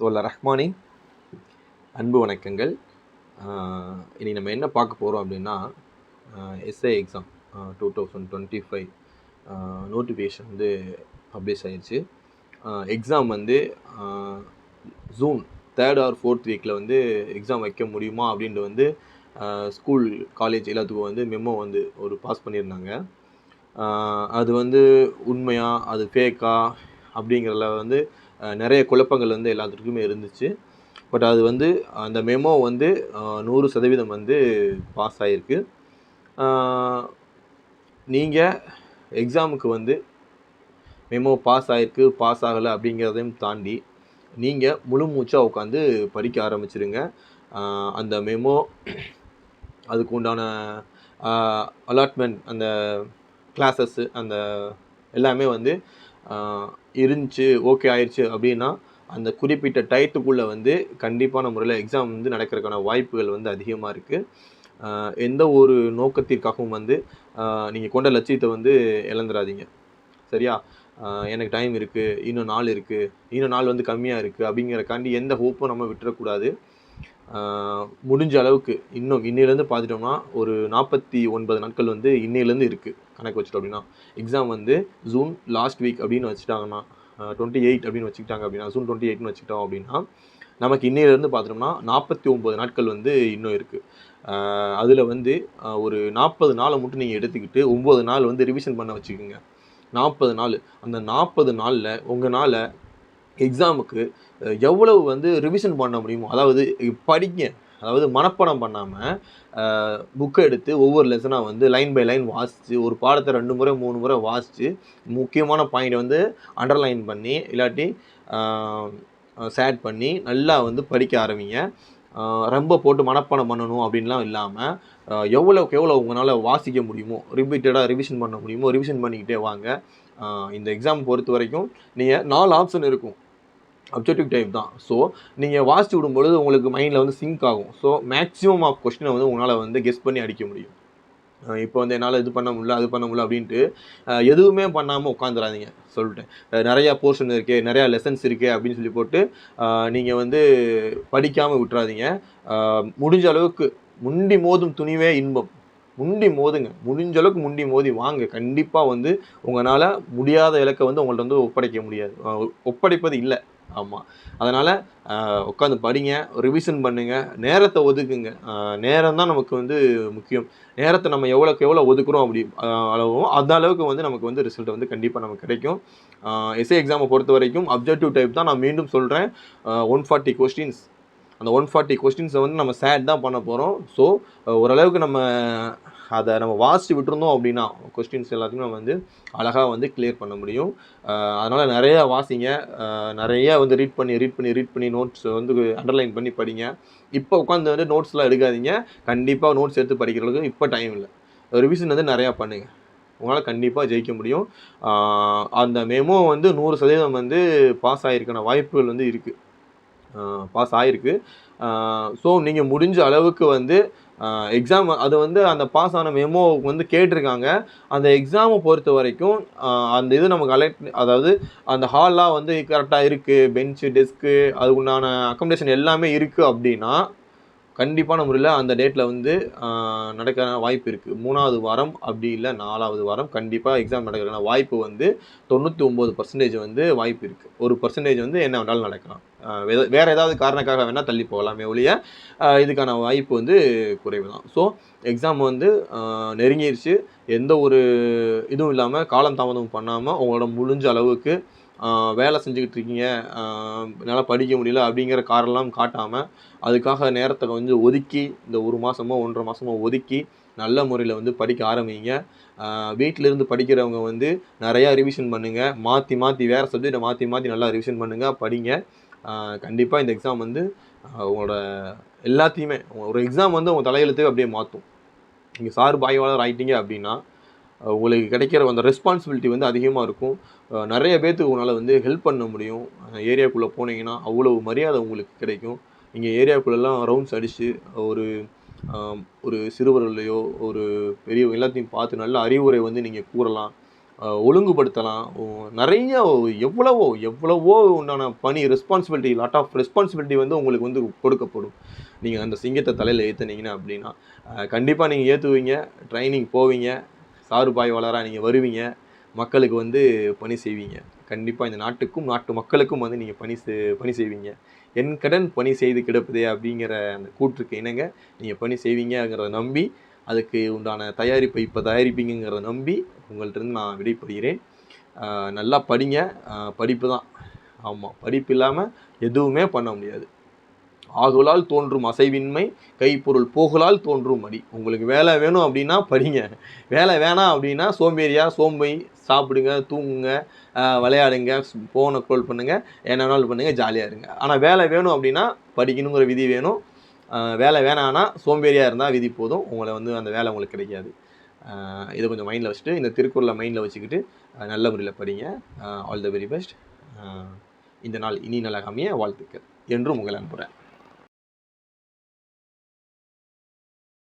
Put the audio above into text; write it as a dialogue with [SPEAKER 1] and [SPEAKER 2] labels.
[SPEAKER 1] தோல்ல ரஹ்மானி அன்பு வணக்கங்கள். இனி நம்ம என்ன பார்க்க போகிறோம் அப்படின்னா SI exam two thousand twenty five notification வந்து பப்ளிஷ் ஆயிடுச்சு எக்ஸாம் வந்து ஜூன் தேர்ட் ஆர் ஃபோர்த் வீக்கில் வந்து எக்ஸாம் வைக்க முடியுமா அப்படின்ட்டு வந்து ஸ்கூல் காலேஜ் எல்லாத்துக்கும் வந்து மெமோ வந்து ஒரு பாஸ் பண்ணியிருந்தாங்க. அது வந்து உண்மையா அது ஃபேக்கா அப்படிங்கிறதுல வந்து நிறைய குழப்பங்கள் வந்து எல்லாத்துக்குமே இருந்துச்சு. பட் அது வந்து அந்த மெமோ வந்து நூறு சதவீதம் வந்து பாஸ் ஆகிருக்கு நீங்கள் எக்ஸாமுக்கு வந்து மெமோ பாஸ் ஆகிருக்கு பாஸ் ஆகலை அப்படிங்கிறதையும் தாண்டி நீங்கள் முழு மூச்சாக உட்காந்து படிக்க ஆரம்பிச்சிருங்க. அந்த மெமோ அதுக்கு உண்டான அலாட்மெண்ட் அந்த கிளாஸஸ்ஸு அந்த எல்லாமே வந்து இருந்துச்சு ஓகே ஆயிடுச்சு அப்படின்னா அந்த குறிப்பிட்ட டயத்துக்குள்ளே வந்து கண்டிப்பான முறையில் எக்ஸாம் வந்து நடக்கிறதுக்கான வாய்ப்புகள் வந்து அதிகமாக இருக்குது எந்த ஒரு நோக்கத்திற்காகவும் வந்து நீங்கள் கொண்ட லட்சியத்தை வந்து இழந்துடாதீங்க. சரியா? எனக்கு டைம் இருக்குது இன்னும் நாள் இருக்குது இன்னும் நாள் வந்து கம்மியாக இருக்குது அப்படிங்கிறக்காண்டி எந்த ஹோப்பும் நம்ம விட்டுறக்கூடாது. முடிஞ்ச அளவுக்கு இன்னும் இன்னையிலேருந்து பார்த்துட்டோம்னா ஒரு நாற்பத்தி ஒன்பது நாட்கள் வந்து இன்னையிலேருந்து இருக்குது கணக்கு வச்சுட்டோம் அப்படின்னா. எக்ஸாம் வந்து ஜூன் லாஸ்ட் வீக் அப்படின்னு வச்சுட்டாங்கன்னா டுவெண்ட்டி எயிட் அப்படின்னு வச்சுக்கிட்டாங்க அப்படின்னா ஜூன் டுவெண்ட்டி எயிட்னு வச்சுக்கிட்டோம் அப்படின்னா நமக்கு இன்னையிலேருந்து பார்த்துட்டோம்னா நாற்பத்தி ஒம்பது நாட்கள் வந்து இன்னும் இருக்குது அதில் வந்து ஒரு நாற்பது நாளை மட்டும் நீங்கள் எடுத்துக்கிட்டு ஒம்பது நாள் வந்து ரிவிஷன் பண்ண வச்சுக்கோங்க. நாற்பது நாள். அந்த நாற்பது நாளில் உங்களால் எக்ஸாமுக்கு எவ்வளவு வந்து ரிவிஷன் பண்ண முடியுமோ அதாவது படிங்க அதாவது மனப்பாடம் பண்ணாமல் புக்கை எடுத்து ஒவ்வொரு லெசனாக வந்து லைன் பை லைன் வாசித்து ஒரு பாடத்தை ரெண்டு முறை மூணு முறை வாசித்து முக்கியமான பாயிண்ட் வந்து அண்டர்லைன் பண்ணி இல்லாட்டி சேட் பண்ணி நல்லா வந்து படிக்க ஆரம்பிங்க. ரொம்ப போட்டு மனப்பாடம் பண்ணணும் அப்படின்லாம் இல்லாமல் எவ்வளோக்கு எவ்வளோ உங்களால் வாசிக்க முடியுமோ ரிப்பீட்டடாக ரிவிஷன் பண்ண முடியுமோ ரிவிஷன் பண்ணிக்கிட்டே வாங்க. இந்த எக்ஸாம் பொறுத்த வரைக்கும் நீங்கள் நாலு ஆப்ஷன் இருக்கும். அப்ஜெக்டிவ் டைப் தான். ஸோ நீங்கள் வாசித்து விடும்பொழுது உங்களுக்கு மைண்டில் வந்து சிங்க் ஆகும். ஸோ மேக்ஸிமம் ஆஃப் கொஸ்டினை வந்து உங்களால் வந்து கெஸ் பண்ணி அடிக்க முடியும். இப்போ வந்து என்னால் இது பண்ண முடியல அது பண்ண முடியல அப்படின்ட்டு எதுவுமே பண்ணாமல் உட்காந்துடாதீங்க சொல்லிட்டேன். நிறையா போர்ஷன் இருக்குது நிறையா லெசன்ஸ் இருக்குது அப்படின்னு சொல்லி போட்டு நீங்கள் வந்து படிக்காமல் விட்டுறாதீங்க. முடிஞ்ச அளவுக்கு முண்டி மோதும் துணிவே இன்பம். முண்டி மோதுங்க. முடிஞ்ச அளவுக்கு முண்டி மோதி வாங்க. கண்டிப்பாக வந்து உங்களால் முடியாத இலக்கை வந்து உங்கள்ட்ட வந்து ஒப்படைக்க முடியாது. ஒப்படைப்பது இல்லை. ஆமாம் அதனால் உட்காந்து படிங்க ரிவிஷன் பண்ணுங்கள் நேரத்தை ஒதுக்குங்க. நேரம் தான் நமக்கு வந்து முக்கியம். நேரத்தை நம்ம எவ்வளோக்கு எவ்வளோ ஒதுக்குறோம் அப்படி அளவோ அளவும் அந்த அளவுக்கு வந்து நமக்கு வந்து ரிசல்ட் வந்து கண்டிப்பாக நமக்கு கிடைக்கும். எஸ்ஏ எக்ஸாமை பொறுத்த வரைக்கும் அப்ஜெக்டிவ் டைப் தான் நான் மீண்டும் சொல்கிறேன் ஒன் ஃபார்ட்டி கொஸ்டின்ஸ் அந்த ஒன் ஃபார்ட்டி கொஸ்டின்ஸை வந்து நம்ம சேட் தான் பண்ண போகிறோம் ஸோ ஓரளவுக்கு நம்ம அதை நம்ம வாசித்து விட்டுருந்தோம் அப்படின்னா கொஸ்டின்ஸ் எல்லாத்தையும் நம்ம வந்து அழகாக வந்து கிளியர் பண்ண முடியும். அதனால் நிறையா வாசிங்க. நிறையா வந்து ரீட் பண்ணி ரீட் பண்ணி ரீட் பண்ணி நோட்ஸ் வந்து அண்டர்லைன் பண்ணி படிங்க. இப்போ உட்காந்து வந்து நோட்ஸ்லாம் எடுக்காதீங்க. கண்டிப்பாக நோட்ஸ் எடுத்து படிக்கிறதுக்கு இப்போ டைம் இல்லை. ரிவிஷன் வந்து நிறையா பண்ணுங்கள் உங்களால் கண்டிப்பாக ஜெயிக்க முடியும். அந்த மெமோ வந்து நூறு சதவீதம் வந்து பாஸ் ஆகிருக்கான வாய்ப்புகள் வந்து இருக்குது பாஸ் ஆகிருக்கு ஸோ நீங்கள் முடிஞ்ச அளவுக்கு வந்து எக்ஸாம் அது வந்து அந்த பாஸ் ஆன மெமோவுக்கு வந்து கேட்டிருக்காங்க. அந்த எக்ஸாமை பொறுத்த வரைக்கும் அந்த இது நமக்கு அலெக்ட் அதாவது அந்த ஹால்லாம் வந்து கரெக்டாக இருக்குது பெஞ்சு டெஸ்க்கு அதுக்குண்டான அக்கமடேஷன் எல்லாமே இருக்குது அப்படின்னா கண்டிப்பான முறையில் அந்த டேட்டில் வந்து நடக்கிற நடக்க வாய்ப்பு இருக்குது மூணாவது வாரம் அப்படி இல்லை நாலாவது வாரம் கண்டிப்பாக எக்ஸாம் நடக்கிறதுக்கான வாய்ப்பு வந்து தொண்ணூற்றி ஒம்பது பர்சன்டேஜ் வந்து வாய்ப்பு இருக்குது ஒரு பர்சன்டேஜ் வந்து என்ன வேணாலும் நடக்கலாம். வேறு ஏதாவது காரணக்காக வேணால் தள்ளி போகலாமே ஒழிய இதுக்கான வாய்ப்பு வந்து குறைவு தான். ஸோ எக்ஸாம் வந்து நெருங்கிடுச்சு எந்த ஒரு இதுவும் இல்லாமல் காலம் தாமதம் பண்ணாமல் உங்களோட முடிஞ்ச அளவுக்கு வேலை செஞ்சுக்கிட்டு இருக்கீங்க என்னால் படிக்க முடியல அப்படிங்கிற காரணம்லாம் காட்டாமல் அதுக்காக நேரத்தை கொஞ்சம் ஒதுக்கி இந்த ஒரு மாதமோ ஒன்றரை மாதமோ ஒதுக்கி நல்ல முறையில் வந்து படிக்க ஆரம்பிங்க. வீட்டிலேருந்து படிக்கிறவங்க வந்து நிறையா ரிவிஷன் பண்ணுங்கள் மாற்றி மாற்றி வேறு சப்ஜெக்டை மாற்றி மாற்றி நல்லா ரிவிஷன் பண்ணுங்கள் படிங்க. கண்டிப்பாக இந்த எக்ஸாம் வந்து உங்களோட எல்லாத்தையுமே ஒரு எக்ஸாம் வந்து உங்கள் தலையெழுத்து அப்படியே மாற்றும் நீங்கள் சார் பாய்வாளர் ஆகிட்டீங்க அப்படின்னா உங்களுக்கு கிடைக்கிற அந்த ரெஸ்பான்சிபிலிட்டி வந்து அதிகமாக இருக்கும். நிறைய பேர்த்துக்கு உங்களால் வந்து ஹெல்ப் பண்ண முடியும். ஏரியாக்குள்ளே போனீங்கன்னா அவ்வளவு மரியாதை உங்களுக்கு கிடைக்கும். நீங்கள் ஏரியாக்குள்ளெல்லாம் ரவுண்ட்ஸ் அடித்து ஒரு ஒரு சிறுவர்களையோ ஒரு பெரிய எல்லாத்தையும் பார்த்து நல்ல அறிவுரை வந்து நீங்கள் கூறலாம். ஒழுங்குபடுத்தலாம். நிறைய எவ்வளவோ எவ்வளவோ உண்டான பணி ரெஸ்பான்சிபிலிட்டி லாட் ஆஃப் ரெஸ்பான்சிபிலிட்டி வந்து உங்களுக்கு வந்து கொடுக்கப்படும். நீங்கள் அந்த சிங்கத்தை தலையில் ஏற்றுனீங்கன்னா அப்படின்னா கண்டிப்பாக நீங்கள் ஏற்றுவீங்க ட்ரைனிங் போவீங்க. சாறு பாய் நீங்கள் வருவீங்க. மக்களுக்கு வந்து பணி செய்வீங்க. கண்டிப்பாக இந்த நாட்டுக்கும் நாட்டு மக்களுக்கும் வந்து நீங்கள் பணி பணி செய்வீங்க. என் கடன் பணி செய்து கிடப்பதே அப்படிங்கிற அந்த கூற்றுக்கு இணங்க நீங்கள் பணி செய்வீங்கங்கிறத நம்பி அதுக்கு உண்டான தயாரிப்பை இப்போ தயாரிப்பீங்கிறத நம்பி உங்கள்கிட்ட நான் விடைபெறுகிறேன். நல்லா படிங்க. படிப்பு தான். ஆமாம் படிப்பு இல்லாமல் எதுவுமே பண்ண முடியாது. ஆகுலால் தோன்றும் அசைவின்மை கைப்பொருள் போகலால் தோன்றும் மடி உங்களுக்கு வேலை வேணும் அப்படின்னா படிங்க. வேலை வேணாம் அப்படின்னா சோம்பேறியாக சோம்பை சாப்பிடுங்க தூங்குங்க விளையாடுங்க ஃபோனை க்ரோல் பண்ணுங்கள் என்ன வேணாலும் பண்ணுங்கள் ஜாலியாக இருங்க. ஆனால் வேலை வேணும் அப்படின்னா படிக்கணுங்கிற விதி வேணும். வேலை வேணான்னா சோம்பேறியாக இருந்தால் விதி போதும். உங்களை வந்து அந்த வேலை உங்களுக்கு கிடைக்காது. இதை கொஞ்சம் மைண்டில் வச்சுட்டு இந்த திருக்குறளை மைண்டில் வச்சுக்கிட்டு நல்ல முறையில் படிங்க. ஆல் த வெரி பெஸ்ட் இந்த நாள் இனி நல்லா அமைய வாழ்த்துக்கள். என்றும் உங்களை அனுப்புகிறேன்